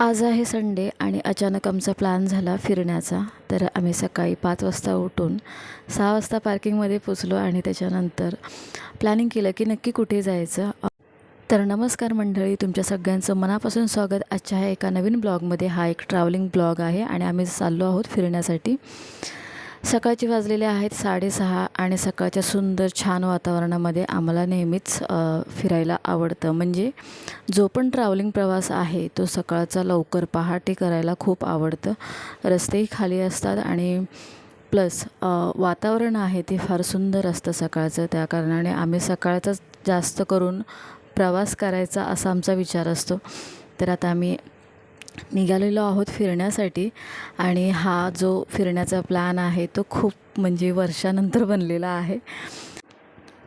आज आहे संडे आणि अचानक आमचा प्लॅन झाला फिरण्याचा. तर आम्ही सकाळी पाच वाजता उठून सहा वाजता पार्किंगमध्ये पोचलो आणि त्याच्यानंतर प्लॅनिंग केलं की नक्की कुठे जायचं. तर नमस्कार मंडळी तुमच्या सगळ्यांचं मनापासून स्वागत. आजच्या ह्या एका नवीन ब्लॉगमध्ये हा एक ट्रॅव्हलिंग ब्लॉग आहे आणि आम्ही चाललो आहोत फिरण्यासाठी. सकाळचे वाजलेले आहेत साडेसहा आणि सकाळच्या सुंदर छान वातावरणामध्ये आम्हाला नेहमीच फिरायला आवडतं. म्हणजे जो पण ट्रॅव्हलिंग प्रवास आहे तो सकाळचा लवकर पहाटे करायला खूप आवडतं. रस्तेही खाली असतात आणि प्लस वातावरण आहे ते फार सुंदर असतं सकाळचं. त्या कारणाने आम्ही सकाळचाच जास्त करून प्रवास करायचा असा आमचा विचार असतो. तर आता आम्ही निघालेलो आहोत फिरण्यासाठी आणि हा जो फिरण्याचा प्लॅन आहे तो खूप म्हणजे वर्षानंतर बनलेला आहे.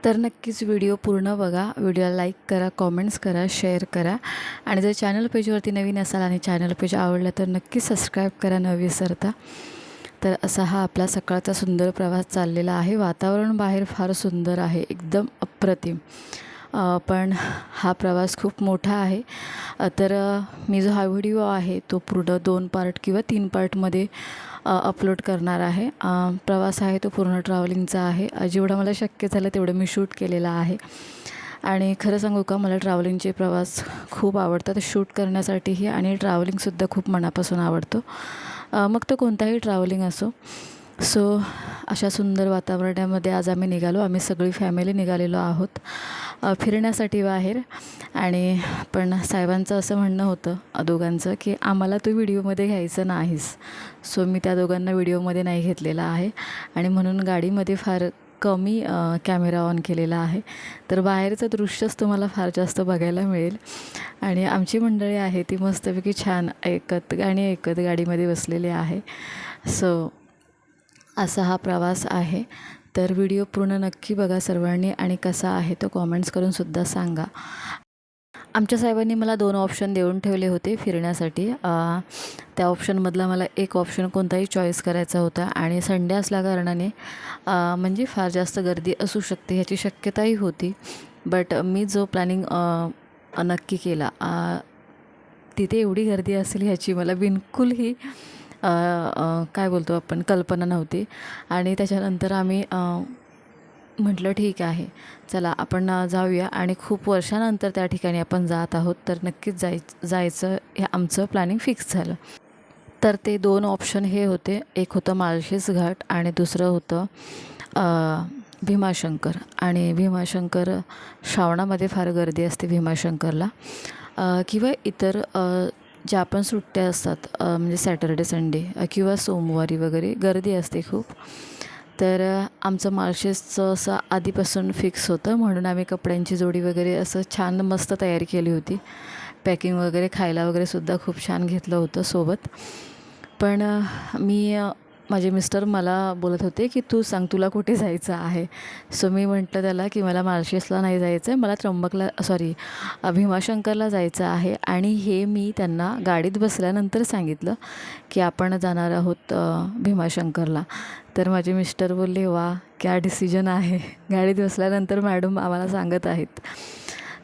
तर नक्कीच व्हिडिओ पूर्ण बघा. व्हिडिओला लाईक करा कॉमेंट्स करा शेअर करा. आणि जर चॅनल पेजवरती नवीन असाल आणि चॅनल पेज आवडलं तर नक्की सबस्क्राईब करा न विसरता. तर असा हा आपला सकाळचा सुंदर प्रवास चाललेला आहे. वातावरण बाहेर फार सुंदर आहे. एकदम अप्रतिम. पण हा प्रवास खूप मोठा आहे. तर मी जो हा व्हिडिओ आहे तो पूर्ण दोन पार्ट किंवा तीन पार्टमध्ये अपलोड करणार आहे. प्रवास आहे तो पूर्ण ट्रॅव्हलिंगचा आहे. जेवढं मला शक्य झालं तेवढं मी शूट केलेला आहे. आणि खरं सांगू का मला ट्रॅव्हलिंगचे प्रवास खूप आवडतात. शूट करण्यासाठीही आणि ट्रॅव्हलिंगसुद्धा खूप मनापासून आवडतो. मग तो कोणताही ट्रॅव्हलिंग असो सो अशा सुंदर वातावरणामध्ये आज आम्ही निघालो. आम्ही सगळी फॅमिली निघालेलो आहोत. फिरण्यासाठी बाहेर. आणि पण साहेबांचं असं म्हणणं होतं दोघांचं की आम्हाला तू व्हिडिओमध्ये घ्यायचं नाहीस. सो मी त्या दोघांना व्हिडिओमध्ये नाही घेतलेला आहे. आणि म्हणून गाडीमध्ये फार कमी कॅमेरा ऑन केलेला आहे. तर बाहेरचं दृश्यच तुम्हाला फार जास्त बघायला मिळेल. आणि आमची मंडळी आहे ती मस्तपैकी छान ऐकत गाणी ऐकत गाडीमध्ये बसलेली आहे. सो असा हा प्रवास आहे. तर व्हिडिओ पूर्ण नक्की बघा सर्वांनी आणि कसा आहे तो कॉमेंट्स करूनसुद्धा सांगा. आमच्या साहेबांनी मला दोन ऑप्शन देऊन ठेवले होते फिरण्यासाठी. त्या ऑप्शनमधला मला एक ऑप्शन कोणताही चॉईस करायचा होता आणि संडे असल्याकारणाने म्हणजे फार जास्त गर्दी असू शकते ह्याची शक्यताही होती. बट मी जो प्लॅनिंग नक्की केला तिथे एवढी गर्दी असेल ह्याची मला बिलकुलही काय बोलतो आपण? कल्पना नव्हती. आणि त्याच्यानंतर आम्ही म्हटलं ठीक आहे. चला आपण जाऊया. आणि खूप वर्षानंतर त्या ठिकाणी आपण जात आहोत. तर नक्कीच जाय जायचं हे आमचं प्लॅनिंग फिक्स झालं. तर ते दोन ऑप्शन हे होते. एक होतं माळशेस घाट आणि दुसरं होतं भीमाशंकर. आणि भीमाशंकर श्रावणामध्ये फार गर्दी असते भीमाशंकरला. किंवा इतर ज्या पण सुट्ट्या असतात म्हणजे सॅटर्डे संडे किंवा सोमवारी वगैरे गर्दी असते खूप. तर आमचं मार्शेसचं असं आधीपासून फिक्स होतं म्हणून आम्ही कपड्यांची जोडी वगैरे असं छान मस्त तयारी केली होती. पॅकिंग वगैरे खायला वगैरे सुद्धा खूप छान घेतलं होतं सोबत. पण मी माझे मिस्टर मला बोलत होते की तू सांग तुला कुठे जायचं आहे? सो मी म्हटलं त्याला की मला मार्शेसला नाही जायचं आहे मला त्र्यंबकला सॉरी भीमाशंकरला जायचं आहे. आणि हे मी त्यांना गाडीत बसल्यानंतर सांगितलं की आपण जाणार आहोत भीमाशंकरला. तर माझे मिस्टर बोलले वा क्या डिसिजन आहे. गाडीत बसल्यानंतर मॅडम आम्हाला सांगत आहेत.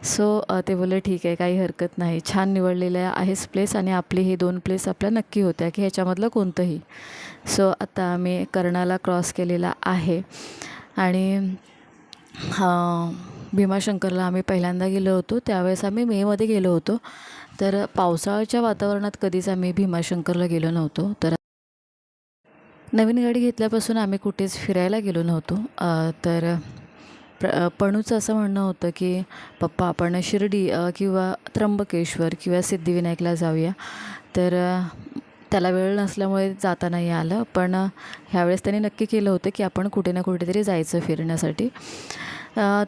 सो ते बोलले ठीक आहे काही हरकत नाही. छान निवडलेल्या आहेच प्लेस आणि आपले हे दोन प्लेस आपल्या नक्की होत्या की ह्याच्यामधलं कोणतंही. सो आता आम्ही कर्णाला क्रॉस केलेला आहे. आणि भीमाशंकरला आम्ही पहिल्यांदा गेलो होतो. त्यावेळेस आम्ही मेमध्ये गेलो होतो. तर पावसाळ्याच्या वातावरणात कधीच आम्ही भीमाशंकरला गेलो नव्हतो. तर नवीन गाडी घेतल्यापासून आम्ही कुठेच फिरायला गेलो नव्हतो. तर प्र पणूचं असं म्हणणं होतं की पप्पा आपण शिर्डी किंवा त्र्यंबकेश्वर किंवा सिद्धिविनायकला जाऊया. तर त्याला वेळ नसल्यामुळे जाता नाही आलं. पण ह्यावेळेस त्यांनी नक्की केलं होतं की आपण कुठे ना कुठेतरी जायचं फिरण्यासाठी.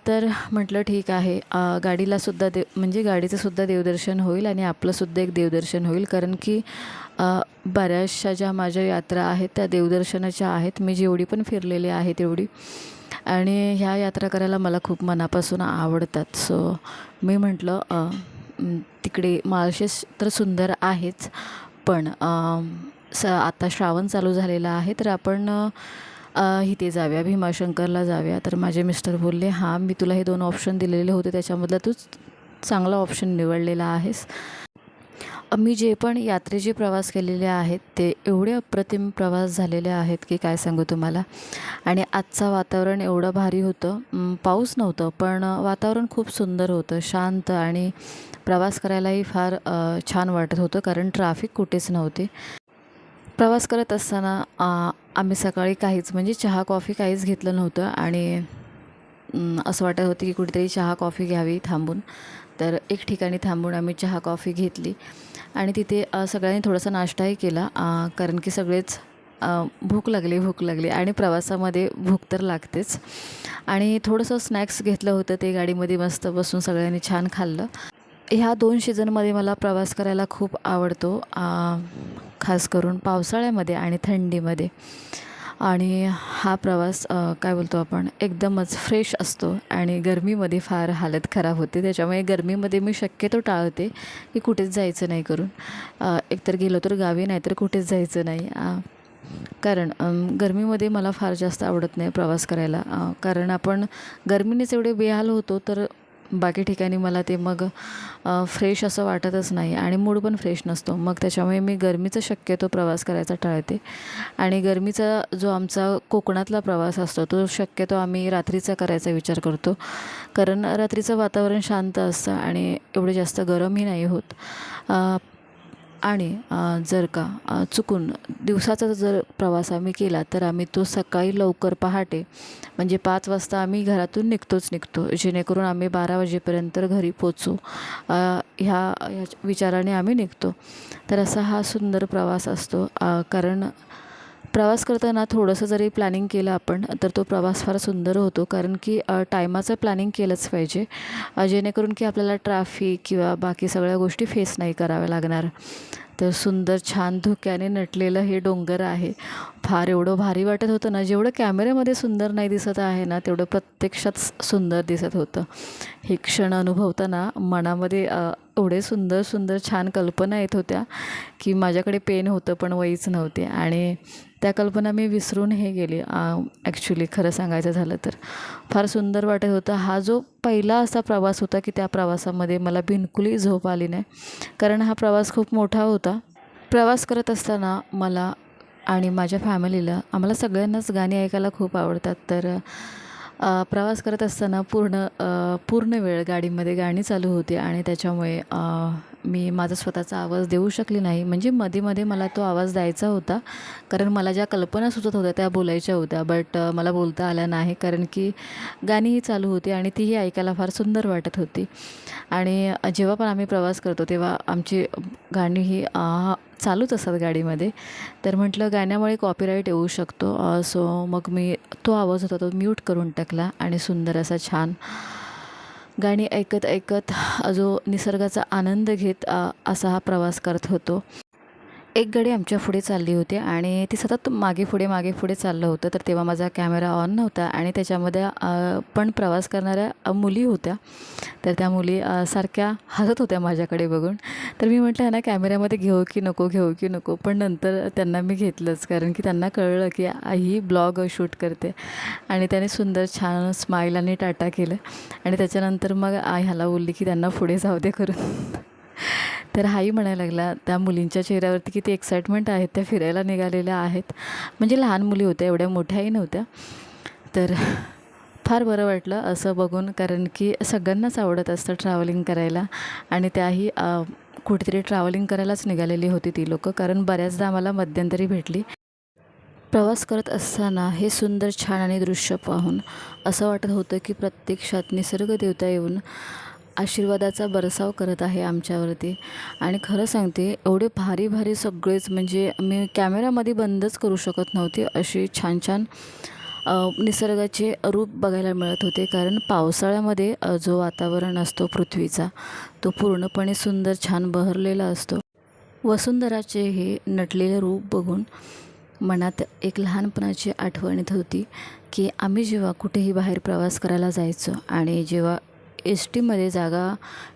तर म्हटलं ठीक आहे. गाडीलासुद्धा देव म्हणजे गाडीचंसुद्धा देवदर्शन होईल आणि आपलंसुद्धा एक देवदर्शन होईल. कारण की बऱ्याचशा ज्या माझ्या यात्रा आहेत त्या देवदर्शनाच्या आहेत. मी जेवढी पण फिरलेली आहे तेवढी. आणि ह्या यात्रा करायला मला खूप मनापासून आवडतात. सो मी म्हटलं तिकडे माळशेस तर सुंदर आहेच. पण स आता श्रावण चालू झालेला आहे तर आपण इथे जाऊया भीमाशंकरला जाऊया. तर माझे मिस्टर बोलले हां मी तुला हे दोन ऑप्शन दिलेले होते त्याच्यामधला तूच चांगला ऑप्शन निवडलेला आहेस. मी जे पण यात्रेचे प्रवास केलेले आहेत ते एवढे अप्रतिम प्रवास झालेले आहेत की काय सांगू तुम्हाला? आणि आजचं वातावरण एवढं भारी होतं पाऊस नव्हतं पण वातावरण खूप सुंदर होतं शांत आणि प्रवास करायलाही फार छान वाटत होतं कारण ट्राफिक कुठेच नव्हते. प्रवास करत असताना आम्ही सकाळी काहीच म्हणजे चहा कॉफी काहीच घेतलं नव्हतं आणि असं वाटत होतं की कुठेतरी चहा कॉफी घ्यावी थांबून. तर एक ठिकाणी थांबून आम्ही चहा कॉफी घेतली. आणि तिथे सगळ्यांनी थोडासा नाश्ताही केला. कारण की सगळेच भूक लागली भूक लागली आणि प्रवासामध्ये भूक तर लागतेच. आणि थोडंसं स्नॅक्स घेतलं होतं ते गाडीमध्ये मस्त बसून सगळ्यांनी छान खाल्लं. ह्या दोन सीझनमध्ये मला प्रवास करायला खूप आवडतो खास करून पावसाळ्यामध्ये आणि थंडीमध्ये. आणि हा प्रवास काय बोलतो आपण एकदमच फ्रेश असतो आणि गरमीमध्ये फार हालत खराब होते. त्याच्यामुळे गरमीमध्ये मी शक्यतो टाळते की कुठेच जायचं नाही करून. एकतर गेलो तर गावी नाहीतर कुठेच जायचं नाही. कारण गरमीमध्ये मला फार जास्त आवडत नाही प्रवास करायला. कारण आपण गरमीनेच एवढे बेहाल होतो तर बाकी ठिकाणी मला ते मग फ्रेश असं वाटतच नाही आणि मूड पण फ्रेश नसतो. मग त्याच्यामुळे मी गरमीचा शक्यतो प्रवास करायचा टाळते. आणि गरमीचा जो आमचा कोकणातला प्रवास असतो तो शक्यतो आम्ही रात्रीचा करायचा विचार करतो. कारण रात्रीचं वातावरण शांत असतं आणि एवढे जास्त गरमही नाही होत. आणि जर का चुकून दिवसाचा जर प्रवास आम्ही केला तर आम्ही तो सकाळी लवकर पहाटे म्हणजे पाच वाजता आम्ही घरातून निघतोच निघतो. जेणेकरून आम्ही बारा वाजेपर्यंत घरी पोचू ह्या ह्या विचाराने आम्ही निघतो. तर असा हा सुंदर प्रवास असतो. कारण प्रवास करताना थोडंसं जरी प्लॅनिंग केलं आपण तर तो प्रवास फार सुंदर होतो. कारण की टायमाचं प्लॅनिंग केलंच पाहिजे. जेणेकरून की आपल्याला ट्रॅफिक किंवा बाकी सगळ्या गोष्टी फेस नाही कराव्या लागणार. तर सुंदर छान धुक्याने नटलेलं हे डोंगर आहे. फार एवढं भारी वाटत होतं ना. जेवढं कॅमेऱ्यामध्ये सुंदर नाही दिसत आहे ना तेवढं प्रत्यक्षात सुंदर दिसत होतं. हे क्षण अनुभवताना मनामध्ये एवढे सुंदर सुंदर छान कल्पना येत होत्या की माझ्याकडे पेन होतं पण वहीच नव्हते. आणि त्या कल्पना मी विसरून हे गेले. ॲक्च्युली खरं सांगायचं झालं तर. फार सुंदर वाटत होतं. हा जो पहिला असा प्रवास होता की त्या प्रवासामध्ये मला बिलकुलही झोप आली नाही. कारण हा प्रवास खूप मोठा होता. प्रवास करत असताना मला आणि माझ्या फॅमिलीला आम्हाला सगळ्यांनाच गाणी ऐकायला खूप आवडतात. तर प्रवास करत असताना पूर्ण पूर्ण वेळ गाडीमध्ये गाणी चालू होती आणि त्याच्यामुळे मी माझा स्वतःचा आवाज देऊ शकली नाही. म्हणजे मध्ये मध्ये मला तो आवाज द्यायचा होता. कारण मला ज्या कल्पना सुचत होत्या त्या बोलायच्या होत्या. बट मला बोलता आल्या नाही. कारण की गाणीही चालू होती आणि तीही ऐकायला फार सुंदर वाटत होती. आणि जेव्हा पण आम्ही प्रवास करतो तेव्हा आमची गाणी ही चालूच असतात गाडीमध्ये. तर म्हटलं गाण्यामुळे कॉपीराईट येऊ शकतो. सो मग मी तो आवाज होता तो म्यूट करून टाकला. आणि सुंदर असा छान गाणी ऐकत ऐकत जो निसर्गाचा आनंद घेत असा हा प्रवास करत होतो. एक गाडी आमच्या पुढे चालली होती आणि ती सतत मागे पुढे मागे पुढे चाललं होतं. तर तेव्हा माझा कॅमेरा ऑन नव्हता आणि त्याच्यामध्ये पण प्रवास करणाऱ्या मुली होत्या. तर त्या मुली सारख्या हसत होत्या माझ्याकडे बघून. तर मी म्हटलं ह्यांना कॅमेऱ्यामध्ये घेऊ की नको घेऊ की नको? पण नंतर त्यांना मी घेतलंच कारण की त्यांना कळलं की ही ब्लॉग शूट करते. आणि त्याने सुंदर छान स्माईल आणि टाटा केलं. आणि त्याच्यानंतर मग आई ह्याला बोलली की त्यांना पुढे जाऊ दे करून. तर हाही म्हणायला लागला त्या मुलींच्या चेहऱ्यावरती किती एक्साइटमेंट आहेत त्या फिरायला निघालेल्या आहेत. म्हणजे लहान मुली होत्या एवढ्या मोठ्याही नव्हत्या. तर फार बरं वाटलं असं बघून कारण की सगळ्यांनाच आवडत असतं ट्रॅव्हलिंग करायला. आणि त्याही कुठेतरी ट्रॅव्हलिंग करायलाच निघालेली होती ती लोकं कारण बऱ्याचदा आम्हाला मध्यंतरी भेटली. प्रवास करत असताना हे सुंदर छान आणि दृश्य पाहून असं वाटत होतं की प्रत्यक्षात निसर्ग देवता येऊन आशीर्वादाचा बरसाव करत आहे आमच्यावरती. आणि खरं सांगते एवढे भारी भारी सगळेच म्हणजे मी कॅमेरामध्ये बंदच करू शकत नव्हते. अशी छान छान निसर्गाचे रूप बघायला मिळत होते. कारण पावसाळ्यामध्ये जो वातावरण असतो पृथ्वीचा तो पूर्णपणे सुंदर छान बहरलेला असतो. वसुंधराचे हे नटलेले रूप बघून मनात एक लहानपणाची आठवण येत होती की आम्ही जेव्हा कुठेही बाहेर प्रवास करायला जायचो आणि जेव्हा एस टीमध्ये जागा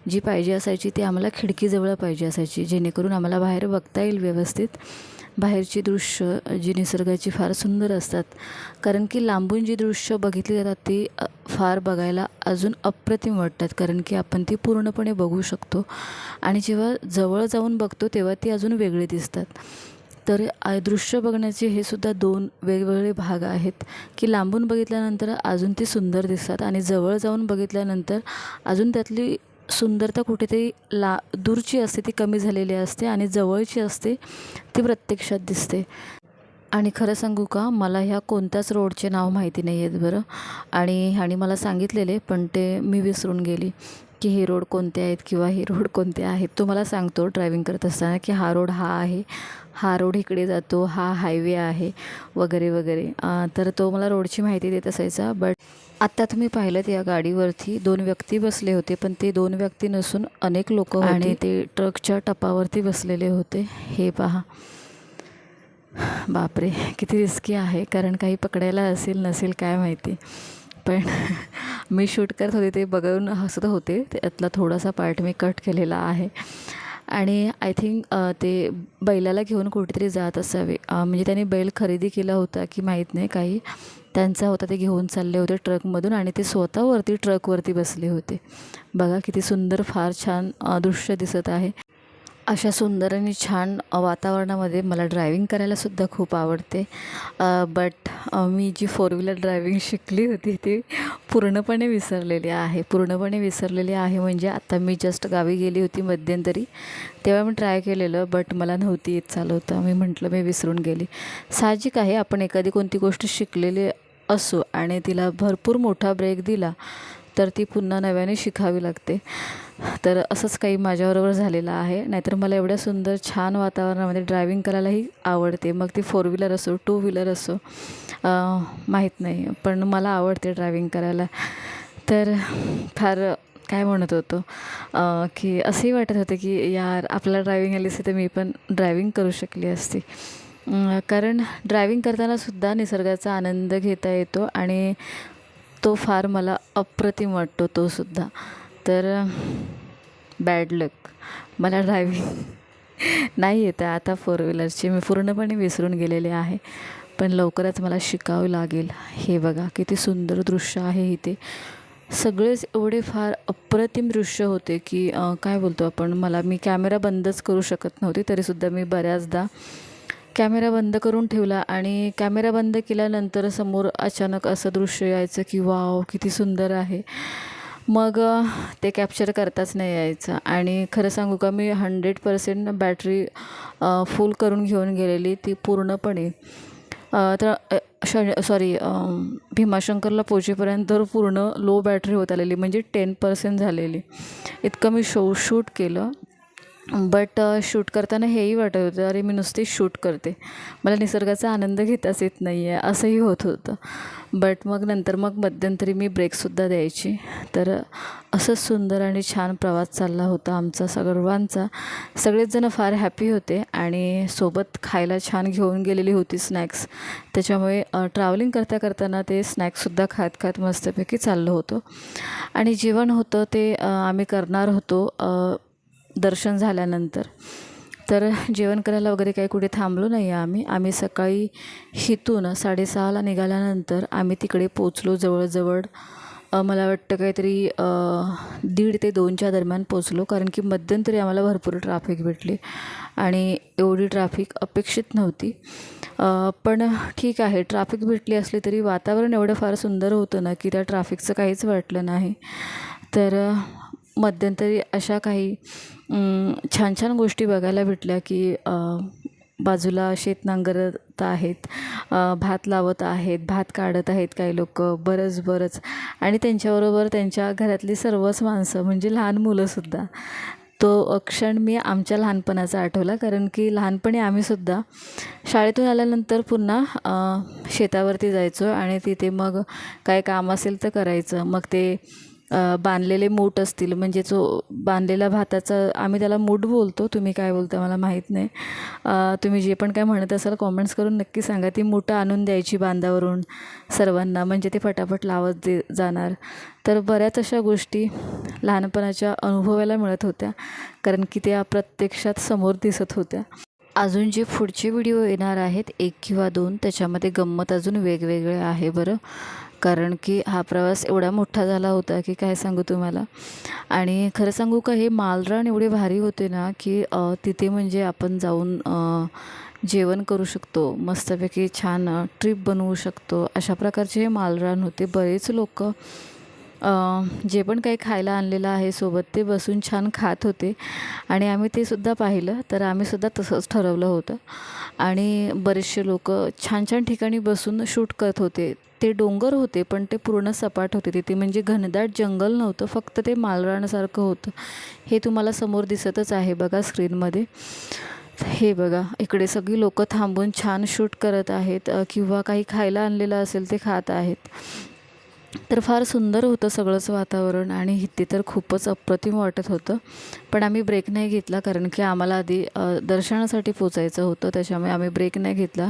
जी पाहिजे असायची ती आम्हाला खिडकीजवळ पाहिजे असायची जेणेकरून आम्हाला बाहेर बघता येईल व्यवस्थित. बाहेरची दृश्य जी निसर्गाची फार सुंदर असतात. कारण की लांबून जी दृश्य बघितली जातात ती फार बघायला अजून अप्रतिम वाटतात. कारण की आपण ती पूर्णपणे बघू शकतो. आणि जेव्हा जवळ जाऊन बघतो तेव्हा ती अजून वेगळी दिसतात. तर दृश्य बघण्याचे हे सुद्धा दोन वेगवेगळे भाग आहेत की लांबून बघितल्यानंतर अजून ती सुंदर दिसतात आणि जवळ जाऊन बघितल्यानंतर अजून त्यातली सुंदरता कुठेतरी ला दूरची असते ती कमी झालेली असते आणि जवळची असते ती प्रत्यक्षात दिसते. आणि खरं सांगू का मला ह्या कोणत्याच रोडचे नाव माहिती नाही आहेत बरं. आणि ह्याने मला सांगितलेले पण ते मी विसरून गेली की हे रोड कोणते आहेत किंवा हे रोड कोणते आहेत. तो मला सांगतो ड्रायविंग करत असताना की हा रोड हा आहे. हा रोड इकडे जातो हा हायवे आहे वगैरे वगैरे. तर तो मला रोडची माहिती देत असायचा बट आत्ता तुम्ही पाहिलं या गाडीवरती दोन व्यक्ती बसले होते पण ते दोन व्यक्ती नसून अनेक लोक आणि ते ट्रकच्या टपावरती बसलेले होते. हे पहा. बापरे किती रिस्की आहे कारण काही पकडायला असेल नसेल काय माहिती. पण मी शूट करत होते ते बघून हसत होते. त्यातला थोडासा पार्ट मी कट केलेला आहे. आणि आय थिंक ते बैलाला घेऊन कुठेतरी जात असावे. म्हणजे त्यांनी बैल खरेदी केला होता की माहीत नाही काही. त्यांचा होता ते घेऊन चालले होते ट्रकमधून आणि ते स्वतःवरती ट्रकवरती बसले होते. बघा किती सुंदर फार छान दृश्य दिसत आहे. अशा सुंदर आणि छान वातावरणामध्ये मला ड्रायविंग करायलासुद्धा खूप आवडते. बट मी जी फोर व्हीलर ड्रायविंग शिकली होती ती पूर्णपणे विसरलेली आहे. पूर्णपणे विसरलेली आहे म्हणजे आता मी जस्ट गावी गेली होती मध्यंतरी. तेव्हा मी ट्राय केलेलं बट मला नव्हती येत चालवता मी म्हटलं मी विसरून गेली. साहजिक आहे आपण एखादी कोणती गोष्ट शिकलेली असो आणि तिला भरपूर मोठा ब्रेक दिला तर ती पुन्हा नव्याने शिकावी लागते. तर असंच काही माझ्याबरोबर झालेलं आहे. नाहीतर मला एवढ्या सुंदर छान वातावरणामध्ये ड्रायविंग करायलाही आवडते. मग ती फोर व्हीलर असो टू व्हीलर असो माहीत नाही. पण मला आवडते ड्रायविंग करायला. तर फार काय म्हणत होतो की असंही वाटत होतं की यार आपल्याला ड्रायविंग आली असती तर मी पण ड्रायविंग करू शकली असती. कारण ड्रायविंग करतानासुद्धा निसर्गाचा आनंद घेता येतो आणि तो फार मला अप्रतिम वाटतो तो सुद्धा. तर बॅड लक मला ड्रायविंग नाही येतं आता फोर व्हीलरची मी पूर्णपणे विसरून गेलेले आहे. पण लवकरच मला शिकावं लागेल. हे बघा किती सुंदर दृश्य आहे इथे. सगळेच एवढे फार अप्रतिम दृश्य होते की काय बोलतो आपण? मला मी कॅमेरा बंदच करू शकत नव्हते तरीसुद्धा मी बऱ्याचदा कॅमेरा बंद करून ठेवला आणि कॅमेरा बंद केल्यानंतर समोर अचानक असं दृश्य यायचं की वाव किती सुंदर आहे. मग ते कॅप्चर करताच नाही यायचं. आणि खरं सांगू का मी हंड्रेड पर्सेंट बॅटरी फुल करून घेऊन गेलेली ती पूर्णपणे. तर श सॉरी भीमाशंकरला पोचेपर्यंत तर पूर्ण लो बॅटरी होत आलेली म्हणजे टेन पर्सेंट झालेली. इतकं मी शो शूट केलं. बट शूट uh, करताना हेही वाटत होतं अरे मी नुसती शूट करते. मला निसर्गाचा आनंद घेताच येत नाही आहे असंही होत होतं. बट मग नंतर मग मध्यंतरी मी ब्रेकसुद्धा द्यायची. तर असंच सुंदर आणि छान प्रवास चालला होता आमचा सर्वांचा. सगळेच जण फार हॅपी होते आणि सोबत खायला छान घेऊन गेलेली होती स्नॅक्स त्याच्यामुळे ट्रॅव्हलिंग करता करताना ते स्नॅक्ससुद्धा खात खात मस्तपैकी चाललं होतं. आणि जेवण होतं ते आम्ही करणार होतो दर्शन झाल्यानंतर. तर जेवण करायला वगैरे काही कुठे थांबलो नाही आहे आम्ही. आम्ही सकाळी हितून साडेसहाला निघाल्यानंतर आम्ही तिकडे पोचलो जवळजवळ. मला वाटतं काहीतरी दीड ते दोनच्या दरम्यान पोचलो. कारण की मध्यंतरी आम्हाला भरपूर ट्राफिक भेटली. आणि एवढी ट्राफिक अपेक्षित नव्हती. पण ठीक आहे. ट्राफिक भेटली असली तरी वातावरण एवढं फार सुंदर होतं ना की त्या ट्राफिकचं काहीच वाटलं नाही. तर मध्यंतरी अशा काही छान छान गोष्टी बघायला भेटल्या की बाजूला शेत नांगरत आहेत भात लावत आहेत भात काढत आहेत काही लोक बरंच बरंच. आणि त्यांच्याबरोबर त्यांच्या घरातली सर्वच माणसं म्हणजे लहान मुलंसुद्धा तो क्षण मी आमच्या लहानपणाचा आठवला कारण की लहानपणी आम्हीसुद्धा शाळेतून आल्यानंतर पुन्हा शेतावरती जायचो आणि तिथे मग काय काम असेल तर करायचं. मग ते बांधलेले मूठ असतील म्हणजे जो बांधलेला भाताचा आम्ही त्याला मूठ बोलतो तुम्ही काय बोलता मला माहीत नाही. तुम्ही जे पण काय म्हणत असाल कॉमेंट्स करून नक्की सांगा. ती मूठं आणून द्यायची बांधावरून सर्वांना म्हणजे ते फटाफट लावत दे जाणार. तर बऱ्याच अशा गोष्टी लहानपणाच्या अनुभवायला मिळत होत्या कारण की त्या प्रत्यक्षात समोर दिसत होत्या. अजून जे पुढचे व्हिडिओ येणार आहेत एक किंवा दोन त्याच्यामध्ये गंमत अजून वेगवेगळे आहे बरं. कारण की हा प्रवास एवढा मोठा झाला होता की काय सांगू तुम्हाला? आणि खरं सांगू का हे मालरान एवढे भारी होते ना की तिथे म्हणजे आपण जाऊन जेवण करू शकतो मस्तपैकी छान ट्रिप बनवू शकतो. अशा प्रकारचे हे मालरान होते. बरेच लोक जे पण काही खायला आणलेलं आहे सोबत ते बसून छान खात होते. आणि आम्ही ते सुद्धा पाहिलं तर आम्ही सुद्धा तसंच ठरवलं होतं. आणि बरेचसे लोक छान छान ठिकाणी बसून शूट करत होते. ते डोंगर होते पण ते पूर्ण सपाट होते तिथे. म्हणजे घनदाट जंगल नव्हतं फक्त ते मालरानासारखं होतं. हे तुम्हाला समोर दिसतच आहे बघा स्क्रीनमध्ये. हे बघा इकडे सगळी लोकं थांबून छान शूट करत आहेत. किंवा काही खायला आणलेलं असेल ते खात आहेत. तर फार सुंदर होतं सगळंच वातावरण आणि हिती तर खूपच अप्रतिम वाटत होतं. पण आम्ही ब्रेक नाही घेतला कारण की आम्हाला आधी दर्शनासाठी पोचायचं होतं. त्याच्यामुळे आम्ही ब्रेक नाही घेतला.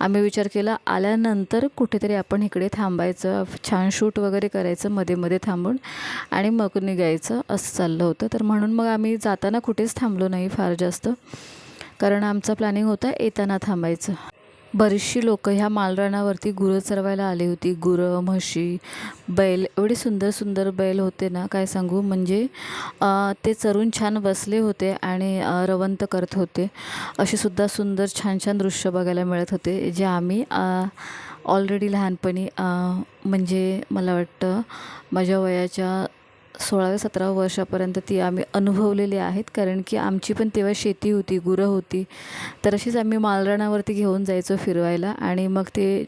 आम्ही विचार केला आल्यानंतर कुठेतरी आपण इकडे थांबायचं छान शूट वगैरे करायचं मध्ये मध्ये थांबून आणि मग निघायचं असं चाललं होतं. तर म्हणून मग आम्ही जाताना कुठेच थांबलो नाही फार जास्त. कारण आमचा प्लॅनिंग होता येताना थांबायचं. बरीचशी लोक ह्या मालरानावरती गुरं चरवायला आली होती. गुरं म्हशी बैल एवढे सुंदर सुंदर बैल होते ना काय सांगू? म्हणजे ते चरून छान बसले होते आणि रवंत करत होते. असे सुद्धा सुंदर छान छान दृश्य बघायला मिळत होते जे आम्ही ऑलरेडी लहानपणी म्हणजे मला वाटतं माझ्या वयाच्या सोळाव्या सतराव्या वर्षापर्यंत ती आम्ही अनुभवलेली आहेत. कारण की आमची पण तेव्हा शेती होती गुरं होती. तर अशीच आम्ही मालरानावरती घेऊन जायचो फिरवायला. आणि मग ते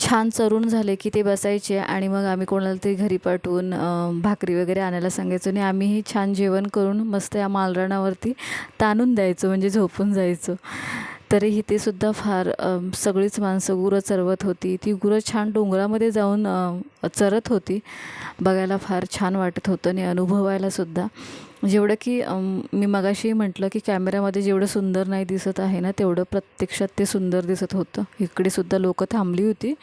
छान चरून झाले की ते बसायचे आणि मग आम्ही कोणाला तरी घरी पाठवून भाकरी वगैरे आणायला सांगायचो. आणि आम्हीही छान जेवण करून मस्त या मालरानावरती ताणून द्यायचो म्हणजे झोपून जायचो. तरीही ते सुद्धा फार सगळीच माणसं गुरं चरवत होती. ती गुरं छान डोंगरामध्ये जाऊन चरत होती. बघायला फार छान वाटत होतं आणि अनुभवायला सुद्धा. जेवढं की मी मगाशी म्हटलं की कॅमेऱ्यामध्ये जेवढं सुंदर नाही दिसत आहे ना तेवढं प्रत्यक्षात ते सुंदर दिसत होतं. इकडे सुद्धा लोकं थांबली होती.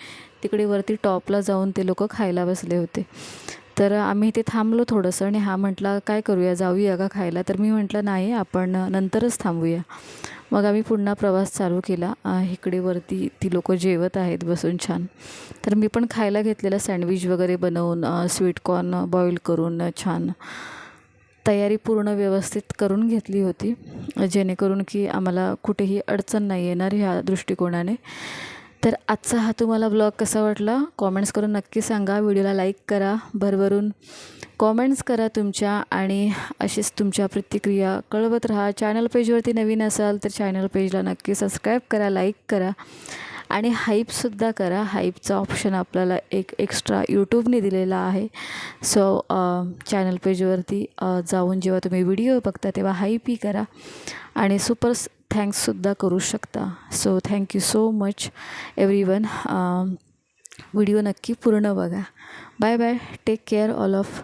तिकडे वरती टॉपला जाऊन ते लोक खायला बसले होते. तर आम्ही ते थांबलो थोडंसं आणि हा म्हटला काय करूया? जाऊया का खायला? तर मी म्हटलं नाही आपण नंतरच थांबूया. मग आम्ही पुन्हा प्रवास चालू केला. इकडे वरती ती लोक जेवत आहेत बसून छान. तर मी पण खायला घेतलेलं सँडविच वगैरे बनवून स्वीट कॉर्न बॉईल करून छान तयारी पूर्ण व्यवस्थित करून घेतली होती. जेणेकरून की आम्हाला कुठेही अडचण नाही येणार ह्या दृष्टिकोनाने. तर आजचा हा तुम्हाला ब्लॉग कसा वाटला? कॉमेंट्स करून नक्की सांगा. व्हिडिओला लाईक करा. भरभरून कॉमेंट्स करा तुमच्या आणि अशीच तुमच्या प्रतिक्रिया कळवत राहा. चॅनल पेजवरती नवीन असाल तर चॅनल पेजला नक्की सबस्क्राईब करा लाईक करा आणि हाईपसुद्धा करा. हाईपचा ऑप्शन आपल्याला एक एक्स्ट्रा यूट्यूबने दिलेला आहे. सो चॅनल पेजवरती जाऊन जेव्हा तुम्ही व्हिडिओ बघता तेव्हा हाईपही करा आणि सुपर थँक्ससुद्धा करू शकता. So thank you so much everyone video नक्की पूर्ण बघा. Bye bye take care all of